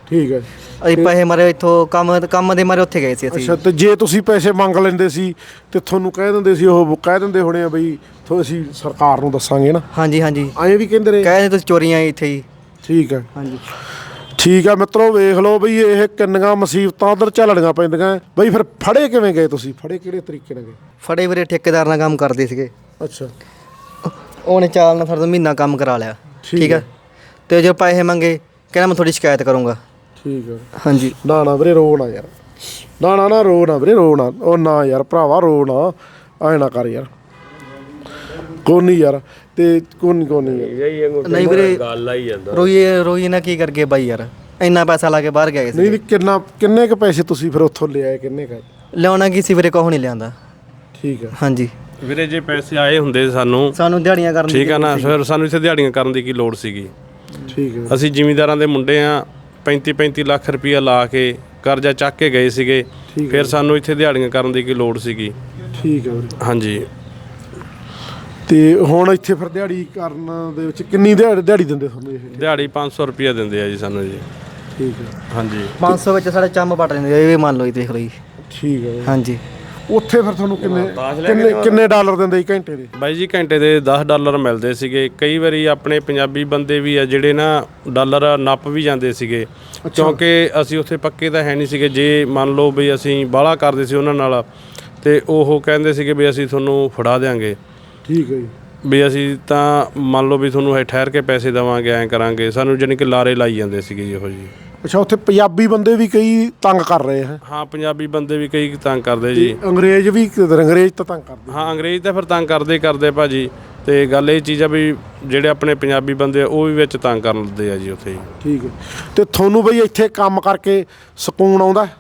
ਠੀਕ ਹੈ। ਅਸੀਂ ਪੈਸੇ ਮਾਰੇ ਇੱਥੋਂ ਕੰਮ ਕੰਮ ਦੇ ਮਾਰੇ ਉੱਥੇ ਗਏ ਸੀ ਅਸੀਂ। ਅੱਛਾ ਤੇ ਜੇ ਤੁਸੀਂ ਪੈਸੇ ਮੰਗ ਲੈਂਦੇ ਸੀ ਤੇ ਤੁਹਾਨੂੰ ਕਹਿ ਦਿੰਦੇ ਸੀ ਉਹ ਕਹਿ ਦਿੰਦੇ ਹੋਣੇ ਆ ਬਈ ਥੋ ਅਸੀਂ ਸਰਕਾਰ ਨੂੰ ਦੱਸਾਂਗੇ ਨਾ। ਹਾਂਜੀ ਹਾਂਜੀ। ਐਂ ਵੀ ਕਹਿੰਦੇ ਰਹੇ? ਕਹਿੰਦੇ ਤੁਸੀਂ ਚੋਰੀਆਂ ਇੱਥੇ ਹੀ। ਠੀਕ ਹੈ। ਹਾਂਜੀ। ਠੀਕ ਆ ਮਿੱਤਰੋ ਵੇਖ ਲਓ ਬਈ ਇਹ ਕਿੰਨੀਆਂ ਮੁਸੀਬਤਾਂ ਉਧਰ ਝੱਲਣੀਆਂ ਪੈਂਦੀਆਂ। ਬਈ ਫਿਰ ਫੜੇ ਕਿਵੇਂ ਗਏ ਤੁਸੀਂ? ਫੜੇ ਕਿਹੜੇ ਤਰੀਕੇ ਨਾਲ ਗਏ? ਫੜੇ ਵੀਰੇ ਠੇਕੇਦਾਰ ਨਾਲ ਕੰਮ ਕਰਦੇ ਸੀਗੇ। ਅੱਛਾ। ਉਹਨੇ ਚਾਲ ਨਾਲ ਫਿਰ ਮਹੀਨਾ ਕੰਮ ਕਰਾ ਲਿਆ। ਠੀਕ। ਹੈ ਤੇ ਜੋ ਪੈਸੇ ਮੰਗੇ ਕਹਿੰਦਾ ਮੈਂ ਤੁਹਾਡੀ ਸ਼ਿਕਾਇਤ ਕਰੂੰਗਾ। ਠੀਕ ਆ। ਹਾਂਜੀ। ਨਾ ਨਾ ਵੀਰੇ ਰੋ ਨਾ ਯਾਰ। ਨਾ ਨਾ ਨਾ ਰੋ ਨਾ ਵੀਰੇ ਰੋ ਨਾ। ਉਹ ਨਾ ਯਾਰ ਭਰਾਵਾ ਰੋ ਨਾ। ਐ ਨਾ ਕਰ ਯਾਰ। ਕੋਈ ਨਹੀਂ ਯਾਰ। ਤੇ ਕੋਈ ਨਹੀਂ ਕੋਈ ਨਹੀਂ ਨਹੀਂ ਵੀਰੇ ਗੱਲ ਆਈ ਜਾਂਦਾ। ਰੋਈਏ ਰੋਈਏ ਨਾ ਕੀ ਕਰਕੇ ਬਾਈ ਯਾਰ? ਇੰਨਾ ਪੈਸਾ ਲਾ ਕੇ ਬਾਹਰ ਗਏ ਸੀ ਨਹੀਂ ਕਿੰਨਾ ਕਿੰਨੇ ਕ ਪੈਸੇ ਤੁਸੀਂ ਫਿਰ ਉੱਥੋਂ ਲਿਆਏ ਕਿੰਨੇ ਕ? ਲਿਆਉਣਾ ਕੀ ਸੀ ਵੀਰੇ ਕੋਹ ਨਹੀਂ ਲਿਆਂਦਾ। ਠੀਕ ਆ। ਹਾਂਜੀ। ਵੀਰੇ ਜੇ ਪੈਸੇ ਆਏ ਹੁੰਦੇ ਸਾਨੂੰ ਸਾਨੂੰ ਦਿਹਾੜੀਆਂ ਕਰਨ ਦੀ ਠੀਕ ਆ ਨਾ ਫਿਰ ਸਾਨੂੰ ਇੱਥੇ ਦਿਹਾੜੀਆਂ ਕਰਨ ਦੀ ਕੀ ਲੋੜ ਸੀਗੀ? ਠੀਕ ਆ। ਅਸੀਂ ਜ਼ਿਮੀਂਦਾਰਾਂ ਦੇ ਮੁੰਡੇ ਆ 35 35 ਲੱਖ ਰੁਪਇਆ ਲਾ ਕੇ ਕਰਜ਼ਾ ਚੱਕ ਕੇ ਗਏ ਸੀਗੇ। ਠੀਕ ਫਿਰ ਸਾਨੂੰ ਇੱਥੇ ਦਿਹਾੜੀਆਂ ਕਰਨ ਦੀ ਕੀ ਲੋੜ ਸੀਗੀ? ਠੀਕ ਆ ਵੀਰੇ। ਹਾਂਜੀ। ਤੇ ਹੁਣ ਇੱਥੇ ਫਿਰ ਦਿਹਾੜੀ ਕਰਨ ਦੇ ਵਿੱਚ ਕਿੰਨੀ ਦਿਹਾੜੀ ਦਿਹਾੜੀ ਦਿੰਦੇ ਤੁਹਾਨੂੰ ਇਹ? ਦਿਹਾੜੀ 500 ਰੁਪਇਆ ਦਿੰਦੇ ਆ ਜੀ ਸਾਨੂੰ ਜੀ। ਠੀਕ ਆ ਹਾਂਜੀ। 500 ਵਿੱਚ ਸਾਡੇ ਚੰਮ ਪਟ ਲੈਂਦੇ ਇਹ ਵੀ ਮੰਨ ਲਓ ਜੀ ਦੇਖ ਲਓ ਜੀ। ਠੀਕ ਆ ਹਾਂਜੀ। ਉੱਥੇ ਫਿਰ ਤੁਹਾਨੂੰ ਕਿੰਨੇ ਕਿੰਨੇ ਕਿੰਨੇ ਡਾਲਰ ਦਿੰਦੇ ਸੀ ਘੰਟੇ ਦੇ? ਬਾਈ ਜੀ ਘੰਟੇ ਦੇ 10 ਡਾਲਰ ਮਿਲਦੇ ਸੀਗੇ। ਕਈ ਵਾਰੀ ਆਪਣੇ ਪੰਜਾਬੀ ਬੰਦੇ ਵੀ ਆ ਜਿਹੜੇ ਨਾ ਡਾਲਰ ਨੱਪ ਵੀ ਜਾਂਦੇ ਸੀਗੇ। ਕਿਉਂਕਿ ਅਸੀਂ ਉੱਥੇ ਪੱਕੇ ਤਾਂ ਹੈ ਨਹੀਂ ਸੀਗੇ। ਜੇ ਮੰਨ ਲਓ ਵੀ ਅਸੀਂ ਬਾਹਲਾ ਕਰਦੇ ਸੀ ਉਹਨਾਂ ਨਾਲ ਤੇ ਉਹ ਕਹਿੰਦੇ ਸੀਗੇ ਵੀ ਅਸੀਂ ਤੁਹਾਨੂੰ ਫੜਾ ਦੇਾਂਗੇ ਠੀਕ ਹੈ ਜੀ। ਵੀ ਅਸੀਂ ਤਾਂ ਮੰਨ ਲਓ ਵੀ ਤੁਹਾਨੂੰ ਇਹ ਠਹਿਰ ਕੇ ਪੈਸੇ ਦੇਵਾਂਗੇ ਐਂ ਕਰਾਂਗੇ। ਸਾਨੂੰ ਜਾਣੀ ਕਿ ਲਾਰੇ ਲਾਈ ਜਾਂਦੇ ਸੀਗੇ ਜੀ ਇਹੋ ਜੀ ਅੱਛਾ ਉੱਥੇ ਪੰਜਾਬੀ ਬੰਦੇ ਵੀ ਕਈ ਤੰਗ ਕਰ ਰਹੇ ਹੈ। ਹਾਂ ਪੰਜਾਬੀ ਬੰਦੇ ਵੀ ਕਈ ਤੰਗ ਕਰਦੇ ਜੀ। ਅੰਗਰੇਜ਼ ਵੀ ਅੰਗਰੇਜ਼ ਤਾਂ ਤੰਗ ਕਰਦੇ। ਹਾਂ ਅੰਗਰੇਜ਼ ਤਾਂ ਫਿਰ ਤੰਗ ਕਰਦੇ ਹੀ ਕਰਦੇ ਭਾਜੀ ਤੇ ਗੱਲ ਇਹ ਚੀਜ਼ ਆ ਵੀ ਜਿਹੜੇ ਆਪਣੇ ਪੰਜਾਬੀ ਬੰਦੇ ਆ ਉਹ ਵੀ ਵਿੱਚ ਤੰਗ ਕਰਨ ਲੱਦੇ ਆ ਜੀ ਉੱਥੇ। ਠੀਕ ਹੈ। ਤੇ ਤੁਹਾਨੂੰ ਬਈ ਇੱਥੇ ਕੰਮ ਕਰਕੇ ਸਕੂਨ ਆਉਂਦਾ? ਹੈ?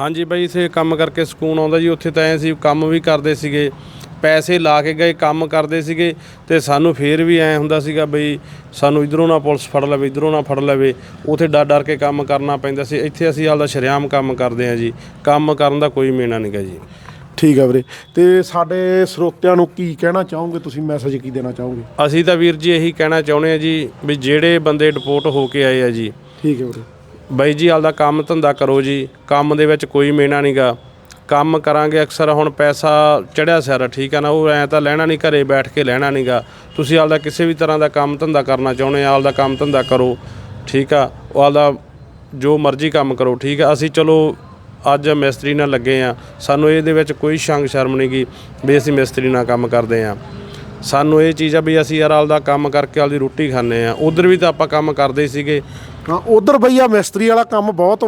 ਹਾਂਜੀ ਬਾਈ ਇਥੇ ਕੰਮ ਕਰਕੇ ਸਕੂਨ ਆਉਂਦਾ ਜੀ। ਉੱਥੇ ਤਾਂ ਐ ਸੀ ਕੰਮ ਵੀ ਕਰਦੇ ਸੀਗੇ। ਪੈਸੇ ਲਾ ਕੇ ਗਏ ਕੰਮ ਕਰਦੇ ਸੀਗੇ ਤੇ ਸਾਨੂੰ ਫੇਰ ਵੀ ਐ ਹੁੰਦਾ ਸੀਗਾ ਬਈ ਸਾਨੂੰ ਇਧਰੋਂ ਨਾ ਪੁਲਿਸ ਫੜ ਲਵੇ ਇਧਰੋਂ ਨਾ ਫੜ ਲਵੇ ਉਥੇ ਡਰ ਡਰ ਕੇ ਕੰਮ ਕਰਨਾ ਪੈਂਦਾ ਸੀ। ਇੱਥੇ ਅਸੀਂ ਆਪਦਾ ਸ਼ਰੇਆਮ ਕੰਮ ਕਰਦੇ ਆ ਜੀ। ਕੰਮ ਕਰਨ ਦਾ ਕੋਈ ਮੇਨਾ ਨਹੀਂਗਾ ਜੀ। ਠੀਕ ਹੈ ਵੀਰੇ। ਤੇ ਸਾਡੇ ਸਰੋਤਿਆਂ ਨੂੰ ਕੀ ਕਹਿਣਾ ਚਾਹੋਗੇ? ਤੁਸੀਂ ਮੈਸੇਜ ਕੀ ਦੇਣਾ ਚਾਹੋਗੇ? ਅਸੀਂ ਤਾਂ ਵੀਰ ਜੀ ਇਹੀ ਕਹਿਣਾ ਚਾਹੁੰਦੇ ਆ ਜੀ ਵੀ ਜਿਹੜੇ ਬੰਦੇ ਡਿਪੋਰਟ ਹੋ ਕੇ ਆਏ ਆ ਜੀ ਠੀਕ ਹੈ ਵੀਰੇ। ਬਾਈ ਜੀ ਆਪਦਾ ਕੰਮ ਧੰਦਾ ਕਰੋ ਜੀ। ਕੰਮ ਦੇ ਵਿੱਚ ਕੋਈ ਮੇਨਾ ਨਹੀਂਗਾ ਕੰਮ ਕਰਾਂਗੇ, ਅਕਸਰ ਹੁਣ ਪੈਸਾ ਚੜਿਆ ਸਿਰ, ਠੀਕ ਆ ਨਾ? ਉਹ ਐ ਤਾਂ ਲੈਣਾ ਨਹੀਂ ਘਰੇ ਬੈਠ ਕੇ ਲੈਣਾ ਨਹੀਂਗਾ ਤੁਸੀਂ ਆਪਦਾ ਕਿਸੇ ਵੀ ਤਰ੍ਹਾਂ ਦਾ ਕੰਮ ਧੰਦਾ ਕਰਨਾ ਚਾਹੁੰਦੇ ਆ, ਆਪਦਾ ਕੰਮ ਧੰਦਾ ਕਰੋ, ਠੀਕ ਆ? ਉਹ ਆਪਦਾ ਜੋ ਮਰਜ਼ੀ ਕੰਮ ਕਰੋ, ਠੀਕ ਆ? ਅਸੀਂ ਚਲੋ, ਅੱਜ ਮਿਸਤਰੀ ਨਾਲ ਲੱਗੇ ਆ। ਸਾਨੂੰ ਇਹਦੇ ਵਿੱਚ ਕੋਈ ਸ਼ੰਗ ਸ਼ਰਮ ਨਹੀਂ ਗੀ ਵੀ ਅਸੀਂ ਮਿਸਤਰੀ ਨਾਲ ਕੰਮ ਕਰਦੇ ਆ। ਸਾਨੂੰ ਇਹ ਚੀਜ਼ ਆ ਵੀ ਅਸੀਂ ਯਾਰ ਆਪਦਾ ਕੰਮ ਕਰਕੇ ਆਪਦੀ ਰੋਟੀ ਖਾਂਦੇ ਆ। ਉਧਰ ਵੀ ਤਾਂ ਆਪਾਂ ਕੰਮ ਕਰਦੇ ਸੀਗੇ। ਹਾਂ ਉਧਰ ਬਈ ਆ ਮਿਸਤਰੀ ਵਾਲਾ ਕੰਮ ਬਹੁਤ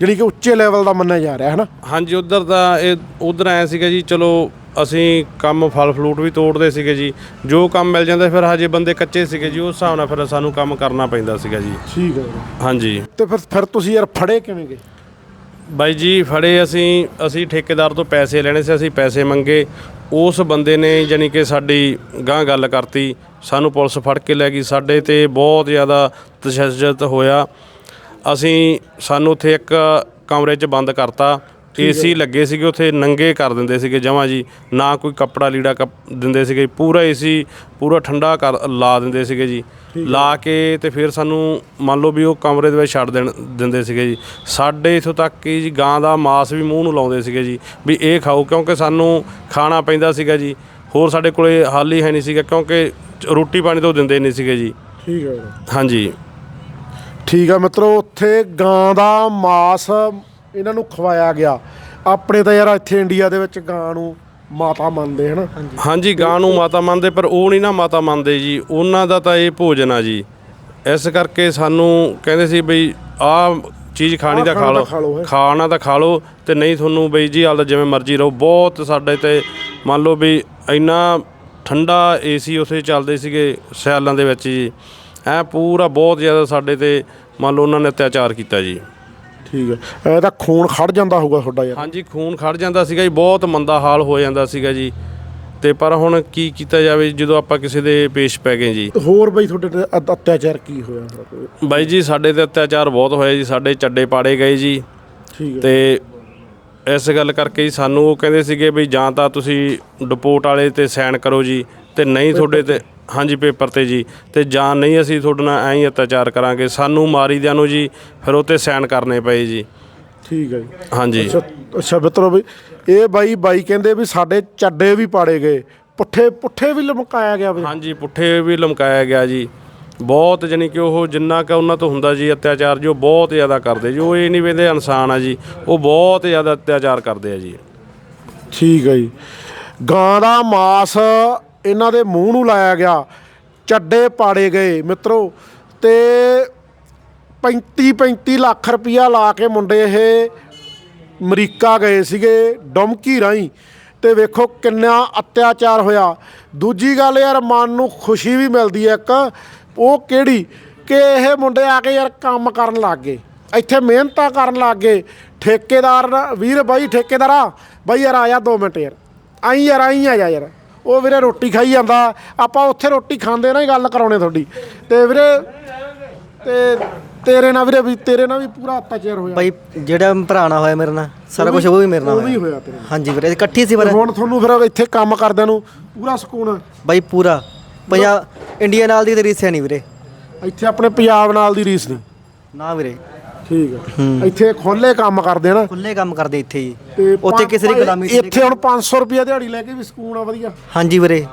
ਜਿਹੜੀ ਕਿ ਉੱਚੇ ਲੈਵਲ ਦਾ ਮੰਨਿਆ ਜਾ ਰਿਹਾ ਹੈ ਨਾ? ਹਾਂਜੀ ਉਧਰ ਦਾ ਇਹ ਉਧਰ ਆਇਆ ਸੀਗਾ ਜੀ ਚਲੋ ਅਸੀਂ ਕੰਮ ਫਲ ਫਲੂਟ ਵੀ ਤੋੜਦੇ ਸੀਗੇ ਜੀ। ਜੋ ਕੰਮ ਮਿਲ ਜਾਂਦਾ ਫਿਰ ਹਜੇ ਬੰਦੇ ਕੱਚੇ ਸੀਗੇ ਜੀ ਉਸ ਹਿਸਾਬ ਨਾਲ ਫਿਰ ਸਾਨੂੰ ਕੰਮ ਕਰਨਾ ਪੈਂਦਾ ਸੀਗਾ ਜੀ। ਠੀਕ ਹੈ। ਹਾਂਜੀ। ਤੇ ਫਿਰ ਫਿਰ ਤੁਸੀਂ ਯਾਰ ਫੜੇ ਕਿਵੇਂ ਗਏ? ਬਾਈ ਜੀ, ਫੜੇ ਅਸੀਂ ਅਸੀਂ ਠੇਕੇਦਾਰ ਤੋਂ ਪੈਸੇ ਲੈਣੇ ਸੀ, ਅਸੀਂ ਪੈਸੇ ਮੰਗੇ। ਉਸ ਬੰਦੇ ਨੇ ਜਾਣੀ ਕਿ ਸਾਡੀ ਗਾਂ ਗੱਲ ਕਰਤੀ। ਸਾਨੂੰ ਪੁਲਿਸ ਫੜ ਕੇ ਲੈ ਗਈ। ਸਾਡੇ ਤੇ ਬਹੁਤ ਜ਼ਿਆਦਾ ਤਸ਼ੱਦਦ ਹੋਇਆ। ਅਸੀਂ, ਸਾਨੂੰ ਉੱਥੇ ਇੱਕ ਕਮਰੇ 'ਚ ਬੰਦ ਕਰਤਾ। ਏਸੀ ਲੱਗੇ ਸੀਗੇ ਉੱਥੇ ਨੰਗੇ ਕਰ ਦਿੰਦੇ ਸੀਗੇ ਜਮਾਂ ਜੀ। ਨਾ ਕੋਈ ਕੱਪੜਾ ਲੀੜਾ ਕੱਪ- ਦਿੰਦੇ ਸੀਗੇ ਪੂਰਾ ਏਸੀ ਪੂਰਾ ਠੰਡਾ ਕਰ ਲਾ ਦਿੰਦੇ ਸੀਗੇ ਜੀ। ਲਾ ਕੇ ਤੇ ਫਿਰ ਸਾਨੂੰ ਮੰਨ ਲਓ ਵੀ ਉਹ ਕਮਰੇ ਦੇ ਵਿੱਚ ਛੱਡ ਦੇਣ ਦਿੰਦੇ ਸੀਗੇ ਜੀ। ਸਾਡੇ ਇਥੋਂ ਤੱਕ ਕਿ ਜੀ ਗਾਂ ਦਾ ਮਾਸ ਵੀ ਮੂੰਹ ਨੂੰ ਲਾਉਂਦੇ ਸੀਗੇ ਜੀ ਵੀ ਇਹ ਖਾਓ ਕਿਉਂਕਿ ਸਾਨੂੰ ਖਾਣਾ ਪੈਂਦਾ ਸੀਗਾ ਜੀ। ਹੋਰ ਸਾਡੇ ਕੋਲੇ ਹੱਲ ਹੀ ਹੈ ਨਹੀਂ ਸੀਗਾ ਕਿਉਂਕਿ ਰੋਟੀ ਪਾਣੀ ਤਾਂ ਉਹ ਦਿੰਦੇ ਨਹੀਂ ਸੀਗੇ ਜੀ। ਠੀਕ ਹੈ ਵੀਰੇ ਹਾਂਜੀ। ਠੀਕ ਆ ਮਿੱਤਰੋ ਉੱਥੇ ਗਾਂ ਦਾ ਮਾਸ ਇਹਨਾਂ ਨੂੰ ਖਵਾਇਆ ਗਿਆ। ਆਪਣੇ ਤਾਂ ਯਾਰ ਇੱਥੇ ਇੰਡੀਆ ਦੇ ਵਿੱਚ ਗਾਂ ਨੂੰ ਮਾਤਾ ਮੰਨਦੇ ਹਨ? ਹਾਂਜੀ। ਗਾਂ ਨੂੰ ਮਾਤਾ ਮੰਨਦੇ ਪਰ ਉਹ ਨਹੀਂ ਨਾ ਮਾਤਾ ਮੰਨਦੇ ਜੀ। ਉਹਨਾਂ ਦਾ ਤਾਂ ਇਹ ਭੋਜਨ ਆ ਜੀ। ਇਸ ਕਰਕੇ ਸਾਨੂੰ ਕਹਿੰਦੇ ਸੀ ਬਈ ਆਹ ਚੀਜ਼ ਖਾਣੀ ਤਾਂ ਖਾ ਖਾਣਾ ਤਾਂ ਖਾ ਲਓ। ਖਾਣਾ ਤਾਂ ਖਾ ਲਓ ਤੇ ਨਹੀਂ ਤੁਹਾਨੂੰ ਬਈ ਜੀ ਆਪਦਾ ਜਿਵੇਂ ਮਰਜ਼ੀ ਰਹੋ। ਬਹੁਤ ਸਾਡੇ ਤੇ ਮੰਨ ਲਓ ਵੀ ਇੰਨਾ ਠੰਡਾ ਏਸੀ ਉਥੇ ਚੱਲਦੇ ਸੀਗੇ ਸਿਆਲਾਂ ਦੇ ਵਿੱਚ ਜੀ। ਐ ਪੂਰਾ ਬਹੁਤ ਜ਼ਿਆਦਾ ਸਾਡੇ ਤੇ ਮੰਨ ਲਓ ਉਹਨਾਂ ਨੇ ਅਤਿਆਚਾਰ ਕੀਤਾ ਜੀ। ਠੀਕ ਹੈ। ਇਹ ਤਾਂ ਖੂਨ ਖੜ ਜਾਂਦਾ ਹੋਊਗਾ ਤੁਹਾਡਾ ਯਾਰ। ਹਾਂਜੀ ਖੂਨ ਖੜ ਜਾਂਦਾ ਸੀਗਾ ਜੀ ਬਹੁਤ ਮੰਦਾ ਹਾਲ ਹੋ ਜਾਂਦਾ ਸੀਗਾ ਜੀ। ਤੇ ਪਰ ਹੁਣ ਕੀ ਕੀਤਾ ਜਾਵੇ ਜਦੋਂ ਆਪਾਂ ਕਿਸੇ ਦੇ ਪੇਸ਼ ਪੈ ਗਏ ਜੀ। ਹੋਰ ਬਈ ਤੁਹਾਡੇ ਤੇ ਅਤ- ਅਤਿਆਚਾਰ ਕੀ ਹੋਇਆ? ਬਾਈ ਜੀ ਸਾਡੇ ਤੇ ਅਤਿਆਚਾਰ ਬਹੁਤ ਹੋਇਆ ਜੀ ਸਾਡੇ ਚੱਡੇ ਪਾੜੇ ਗਏ ਜੀ। ਠੀਕ ਹੈ। ਤੇ ਇਸ ਗੱਲ ਕਰਕੇ ਹੀ ਸਾਨੂੰ ਉਹ ਕਹਿੰਦੇ ਸੀਗੇ ਵੀ ਜਾਂ ਤਾਂ ਤੁਸੀਂ ਡਿਪੋਰਟ ਵਾਲੇ ਤੇ ਸਾਈਨ ਕਰੋ ਜੀ ਤੇ ਨਹੀਂ ਤੁਹਾਡੇ ਤੇ ਹਾਂਜੀ ਪੇਪਰ ਤੇ ਜੀ। ਤੇ ਜਾਂ ਨਹੀਂ ਅਸੀਂ ਤੁਹਾਡੇ ਨਾਲ ਐਂ ਹੀ ਅਤਿਆਚਾਰ ਕਰਾਂਗੇ ਸਾਨੂੰ ਮਾਰੀ ਦਿਆਂ ਨੂੰ ਜੀ ਫਿਰ ਉਹ ਤੇ ਸਾਈਨ ਕਰਨੇ ਪਏ ਜੀ। ਠੀਕ ਹੈ ਜੀ। ਹਾਂਜੀ। ਅੱਛਾ ਅੱਛਾ ਮਿੱਤਰੋ ਬਈ ਇਹ ਬਾਈ ਬਾਈ ਕਹਿੰਦੇ ਵੀ ਸਾਡੇ ਚੱਡੇ ਵੀ ਪਾੜੇ ਗਏ। ਪੁੱਠੇ ਪੁੱਠੇ ਵੀ ਲਮਕਾਇਆ ਗਿਆ ਵੀ। ਹਾਂਜੀ ਪੁੱਠੇ ਵੀ ਲਮਕਾਇਆ ਗਿਆ ਜੀ। ਬਹੁਤ ਜਾਣੀ ਕਿ ਉਹ ਜਿੰਨਾ ਕਿ ਉਹਨਾਂ ਤੋਂ ਹੁੰਦਾ ਜੀ ਅਤਿਆਚਾਰ ਜੀ ਬਹੁਤ ਜ਼ਿਆਦਾ ਕਰਦੇ ਜੀ। ਉਹ ਇਹ ਨਹੀਂ ਵੇਂਦੇ ਇਨਸਾਨ ਆ ਜੀ ਉਹ ਬਹੁਤ ਜ਼ਿਆਦਾ ਅਤਿਆਚਾਰ ਕਰਦੇ ਆ ਜੀ। ਠੀਕ ਹੈ ਜੀ। ਗਾਂ ਦਾ ਮਾਸ ਇਹਨਾਂ ਦੇ ਮੂੰਹ ਨੂੰ ਲਾਇਆ ਗਿਆ। ਚੱਡੇ ਪਾੜੇ ਗਏ ਮਿੱਤਰੋ ਤੇ 35 35 ਲੱਖ ਰੁਪਇਆ ਲਾ ਕੇ ਮੁੰਡੇ ਇਹ ਅਮਰੀਕਾ ਗਏ ਸੀਗੇ ਡਮਕੀ ਰਾਹੀਂ। ਤੇ ਵੇਖੋ ਕਿੰਨਾ ਅਤਿਆਚਾਰ ਹੋਇਆ। ਦੂਜੀ ਗੱਲ ਯਾਰ ਮਨ ਨੂੰ ਖੁਸ਼ੀ ਵੀ ਮਿਲਦੀ ਹੈ ਇੱਕ, ਉਹ ਕਿਹੜੀ? ਕਿ ਇਹ ਮੁੰਡੇ ਆ ਕੇ ਯਾਰ ਕੰਮ ਕਰਨ ਲੱਗ ਗਏ। ਇੱਥੇ ਮਿਹਨਤਾਂ ਕਰਨ ਲੱਗ ਗਏ। ਠੇਕੇਦਾਰ ਵੀਰ ਬਾਈ, ਠੇਕੇਦਾਰਾ। ਬਾਈ ਯਾਰ ਆਇਆ 2 ਮਿੰਟ ਯਾਰ। ਆਈ ਯਾਰ, ਆਈ ਆ ਜਾ ਯਾਰ। ਉਹ ਵੀਰੇ ਰੋਟੀ ਖਾਈ ਜਾਂਦਾ। ਆਪਾਂ ਉੱਥੇ ਰੋਟੀ ਖਾਂਦੇ ਨਾ ਹੀ ਗੱਲ ਕਰਾਉਣੇ ਤੁਹਾਡੀ। ਤੇ ਵੀਰੇ ਤੇ ਤੇਰੇ ਨਾਲ ਵੀਰੇ ਵੀ ਤੇਰੇ ਨਾਲ ਵੀ ਪੂਰਾ ਅਤਿਆਚਾਰ ਹੋਇਆ। ਭਾਈ ਜਿਹੜਾ ਭਰਾ ਨਾਲ ਹੋਇਆ ਮੇਰੇ ਨਾਲ ਸਾਰਾ ਕੁਝ ਉਹ ਵੀ ਮੇਰੇ ਨਾਲ ਉਹ ਵੀ ਹੋਇਆ। ਹੋਇਆ ਤੇਰੇ ਨਾਲ। ਹਾਂਜੀ ਵੀਰੇ ਇਕੱਠੀ ਸੀ ਪਰ। ਹੁਣ ਤੁਹਾਨੂੰ ਫਿਰ ਇੱਥੇ ਕੰਮ ਕਰਦਿਆਂ ਨੂੰ ਪੂਰਾ ਸਕੂਨ। ਬਾਈ ਪੂਰਾ। ਪੰਜਾਬ ਇੰਡੀਆ ਨਾਲ ਦੀ ਤੇ ਰੀਸ ਹੈ ਨਹੀਂ ਵੀਰੇ। ਇੱਥੇ ਆਪਣੇ ਪੰਜਾਬ ਨਾਲ ਦੀ ਰੀਸ ਨਹੀਂ ਨਾ ਵੀਰੇ। ਠੀਕ ਹੈ। ਇੱਥੇ ਖੋਲੇ ਕੰਮ ਕਰਦੇ ਨਾ ਖੁੱਲੇ ਕੰਮ ਕਰਦੇ ਇੱਥੇ ਹੀ ਤੇ ਉੱਥੇ ਕਿਸੇ ਦੀ ਗੁਲਾਮੀ ਇੱਥੇ ਹੁਣ 500 ਰੁਪਏ ਦਿਹਾੜੀ ਲੈ ਕੇ ਵੀ ਸਕੂਨ ਆ ਵਧੀਆ। ਹਾਂਜੀ ਵੀਰੇ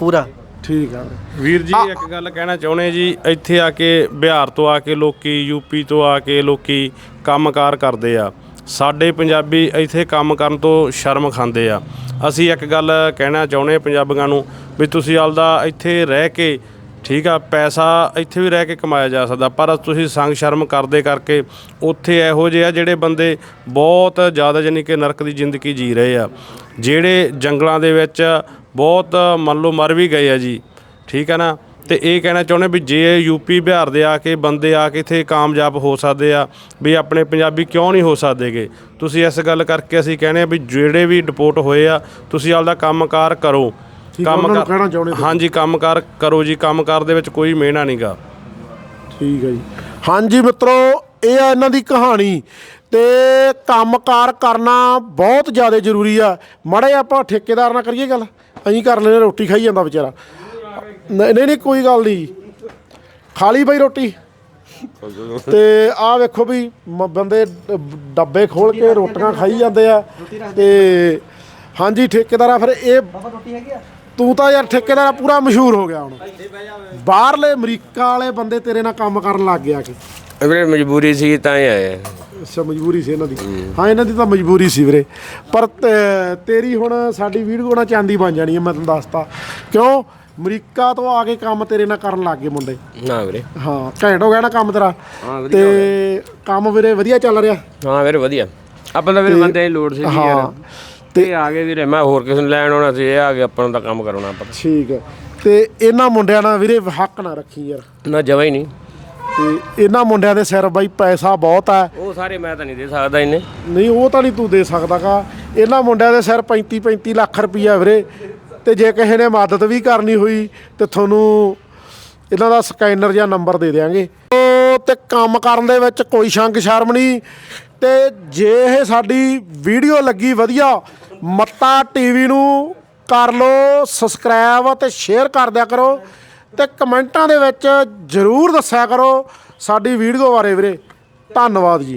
ਪੂਰਾ। ਠੀਕ ਆ। ਵੀਰ ਜੀ ਇੱਕ ਗੱਲ ਕਹਿਣਾ ਚਾਹੁੰਦੇ ਜੀ ਇੱਥੇ ਆ ਕੇ ਬਿਹਾਰ ਤੋਂ ਆ ਕੇ ਲੋਕੀ ਯੂਪੀ ਤੋਂ ਆ ਕੇ ਲੋਕੀ ਕੰਮਕਾਰ ਕਰਦੇ ਆ। ਸਾਡੇ ਪੰਜਾਬੀ ਇੱਥੇ ਕੰਮ ਕਰਨ ਤੋਂ ਸ਼ਰਮ ਖਾਂਦੇ ਆ। ਅਸੀਂ ਇੱਕ ਗੱਲ ਕਹਿਣਾ ਚਾਹੁੰਦੇ ਪੰਜਾਬੀਆਂ ਨੂੰ ਵੀ ਤੁਸੀਂ ਆਪਦਾ ਇੱਥੇ ਰਹਿ ਕੇ ਠੀਕ ਆ, ਪੈਸਾ ਇੱਥੇ ਵੀ ਰਹਿ ਕੇ ਕਮਾਇਆ ਜਾ ਸਕਦਾ, ਪਰ ਤੁਸੀਂ ਸੰਗ ਸ਼ਰਮ ਕਰਦੇ ਕਰਕੇ ਉੱਥੇ ਇਹੋ ਜਿਹੇ ਆ ਜਿਹੜੇ ਬੰਦੇ ਬਹੁਤ ਜ਼ਿਆਦਾ ਯਾਨੀ ਕਿ ਨਰਕ ਦੀ ਜ਼ਿੰਦਗੀ ਜੀ ਰਹੇ ਆ, ਜਿਹੜੇ ਜੰਗਲਾਂ ਦੇ ਵਿੱਚ ਬਹੁਤ ਮੰਨ ਲਓ ਮਰ ਵੀ ਗਏ ਆ ਜੀ, ਠੀਕ ਹੈ ਨਾ? ਤੇ ਇਹ ਕਹਿਣਾ ਚਾਹੁੰਦੇ ਵੀ ਜੇ ਯੂਪੀ ਬਿਹਾਰ ਦੇ ਆ ਕੇ ਬੰਦੇ ਆ ਕੇ ਇੱਥੇ ਕਾਮਯਾਬ ਹੋ ਸਕਦੇ ਆ, ਵੀ ਆਪਣੇ ਪੰਜਾਬੀ ਕਿਉਂ ਨਹੀਂ ਹੋ ਸਕਦੇਗੇ ਤੁਸੀਂ ਇਸ ਗੱਲ ਕਰਕੇ ਅਸੀਂ ਕਹਿੰਦੇ ਆ ਵੀ ਜਿਹੜੇ ਵੀ ਡਿਪੋਰਟ ਹੋਏ ਆ, ਤੁਸੀਂ ਆਪਦਾ ਕੰਮਕਾਰ ਕਰੋ। ਠੀਕ ਆ, ਉਹਨਾਂ ਨੂੰ ਕਹਿਣਾ ਚਾਹੁੰਦੇ ਤੁਸੀਂ। ਹਾਂਜੀ ਕੰਮਕਾਰ ਕਰੋ ਜੀ ਕੰਮਕਾਰ ਦੇ ਵਿੱਚ ਕੋਈ ਮਿਹਣਾ ਨਹੀਂਗਾ ਠੀਕ ਹੈ ਜੀ। ਹਾਂਜੀ ਮਿੱਤਰੋ ਇਹ ਆ ਇਹਨਾਂ ਦੀ ਕਹਾਣੀ ਤੇ ਕੰਮਕਾਰ ਕਰਨਾ ਬਹੁਤ ਜ਼ਿਆਦਾ ਜ਼ਰੂਰੀ ਆ। ਮੜੇ ਆਪਾਂ ਠੇਕੇਦਾਰ ਨਾਲ ਕਰੀਏ ਗੱਲ ਅਸੀਂ ਕਰ ਲੈਨੇ ਰੋਟੀ ਖਾਈ ਜਾਂਦਾ ਵਿਚਾਰਾ। ਨਹੀਂ ਨਹੀਂ ਨਹੀਂ, ਕੋਈ ਗੱਲ ਨਹੀਂ। ਖਾਲੀ ਬਈ ਰੋਟੀ। ਤੇ ਆਹ ਵੇਖੋ ਵੀ ਮ- ਬੰਦੇ ਡ- ਡੱਬੇ ਖੋਲ ਕੇ ਰੋਟੀਆਂ ਖਾਈ ਜਾਂਦੇ ਆ ਤੇ ਹਾਂਜੀ ਠੇਕੇਦਾਰਾ ਫਿਰ ਇਹ ਰੋਟੀ ਹੈਗੀ ਆ ਤੂੰ ਤਾਂ ਯਾਰ ਠੇਕੇਦਾਰ ਪੂਰਾ ਮਸ਼ਹੂਰ ਹੋ ਗਿਆ ਹੁਣ। ਬਾਹਰਲੇ ਅਮਰੀਕਾ ਵਾਲੇ ਬੰਦੇ ਤੇਰੇ ਨਾਲ ਕੰਮ ਕਰਨ ਲੱਗ ਗਿਆ ਕਿ? ਵੀਰੇ ਮਜਬੂਰੀ ਸੀ ਤਾਂ ਹੀ ਆਏ ਅੱਛਾ ਮਜਬੂਰੀ ਸੀ ਇਹਨਾਂ ਦੀ। ਹਾਂ ਇਹਨਾਂ ਦੀ ਤਾਂ ਮਜਬੂਰੀ ਸੀ ਵੀਰੇ। ਪਰ ਤੇ- ਤੇਰੀ ਹੁਣ ਸਾਡੀ ਵੀਡੀਓ ਨਾਲ ਚਾਂਦੀ ਬਣ ਜਾਣੀ ਹੈ ਮੈਂ ਤੈਨੂੰ ਦੱਸਤਾ। ਕਿਉਂ? ਅਮਰੀਕਾ ਤੋਂ ਆ ਕੇ ਕੰਮ ਤੇਰੇ ਨਾਲ ਕਰਨ ਲੱਗ ਗਏ ਮੁੰਡੇ। ਨਾ ਵੀਰੇ। ਹਾਂ ਘੈਂਟ ਹੋ ਗਿਆ ਨਾ ਕੰਮ ਤੇਰਾ। ਤੇ ਕੰਮ ਵੀਰੇ ਵਧੀਆ ਚੱਲ ਰਿਹਾ? ਹਾਂ ਵੀਰੇ ਵਧੀਆ। ਆਪਾਂ ਤਾਂ ਵੀਰੇ ਬੰਦੇ ਦੀ ਲੋੜ ਸੀ ਹਾਂ ਯਾਰ। ਤੇ ਆ ਗਏ ਵੀਰੇ ਮੈਂ ਹੋਰ ਕਿਸੇ ਨੂੰ ਲੈਣ ਆਉਣਾ ਸੀ ਇਹ ਆ ਕੇ ਆਪਾਂ ਨੂੰ ਤਾਂ ਕੰਮ ਕਰਾਉਣਾ ਆਪਾਂ ਠੀਕ ਹੈ। ਤੇ ਇਹਨਾਂ ਮੁੰਡਿਆਂ ਨਾਲ ਵੀਰੇ ਹੱਕ ਨਾ ਰੱਖੀ ਯਾਰ। ਨਾ ਜਵਾ ਹੀ ਨਹੀਂ। ਤੇ ਇਹਨਾਂ ਮੁੰਡਿਆਂ ਦੇ ਸਿਰ ਬਾਈ ਪੈਸਾ ਬਹੁਤ ਹੈ ਉਹ ਸਾਰੇ ਮੈਂ ਤਾਂ ਨਹੀਂ ਦੇ ਸਕਦਾ ਇਹਨੇ। ਨਹੀਂ ਉਹ ਤਾਂ ਨਹੀਂ ਤੂੰ ਦੇ ਸਕਦਾਗਾ ਇਹਨਾਂ ਮੁੰਡਿਆਂ ਦੇ ਸਿਰ 35 35 ਲੱਖ ਰੁਪਈਆ ਵੀਰੇ। ਤੇ ਜੇ ਕਿਸੇ ਨੇ ਮਦਦ ਵੀ ਕਰਨੀ ਹੋਈ ਤੇ ਤੁਹਾਨੂੰ ਇਹਨਾਂ ਦਾ ਸਕੈਨਰ ਜਾਂ ਨੰਬਰ ਦੇ ਦੇਾਂਗੇ ਤੇ ਕੰਮ ਕਰਨ ਦੇ ਵਿੱਚ ਕੋਈ ਸ਼ੰਕ ਸ਼ਰਮ ਨਹੀਂ। ਤੇ ਜੇ ਇਹ ਸਾਡੀ ਵੀਡੀਓ ਲੱਗੀ ਵਧੀਆ ਮੱਤਾ ਟੀਵੀ ਨੂੰ ਕਰ ਲਓ ਸਬਸਕ੍ਰਾਈਬ ਅਤੇ ਸ਼ੇਅਰ ਕਰ ਦਿਆ ਕਰੋ ਤੇ ਕਮੈਂਟਾਂ ਦੇ ਵਿੱਚ ਜਰੂਰ ਦੱਸਿਆ ਕਰੋ ਸਾਡੀ ਵੀਡੀਓ ਬਾਰੇ ਵੀਰੇ। ਧੰਨਵਾਦ ਜੀ।